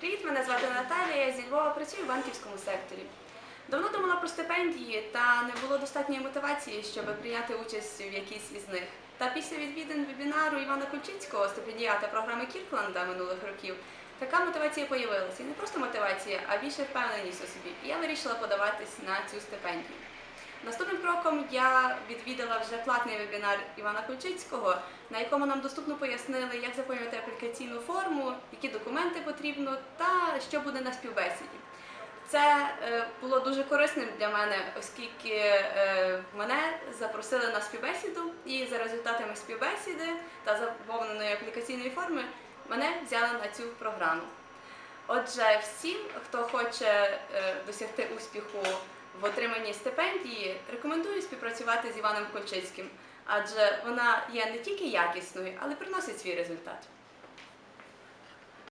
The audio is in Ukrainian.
Привіт, мене звати Наталія. Зі Львова працюю в банківському секторі. Давно думала про стипендії, та не було достатньої мотивації, щоб прийняти участь в якійсь із них. Та після відвідин вебінару Івана Кульчицького, стипендіата програми Кіркланда минулих років, така мотивація появилася. І не просто мотивація, а більше впевненість у собі. І я вирішила подаватись на цю стипендію. Наступним кроком я відвідала вже платний вебінар Івана Кульчицького, на якому нам доступно пояснили, як заповнювати аплікаційну форму, які документи потрібно та що буде на співбесіді. Це е, було дуже корисним для мене, оскільки е, мене запросили на співбесіду, і за результатами співбесіди та заповненої аплікаційної форми мене взяли на цю програму. Отже, всім, хто хоче е, досягти успіху в отриманні стипендії, рекомендую співпрацювати з Іваном Кольчицьким, адже вона є не тільки якісною, але приносить свій результат.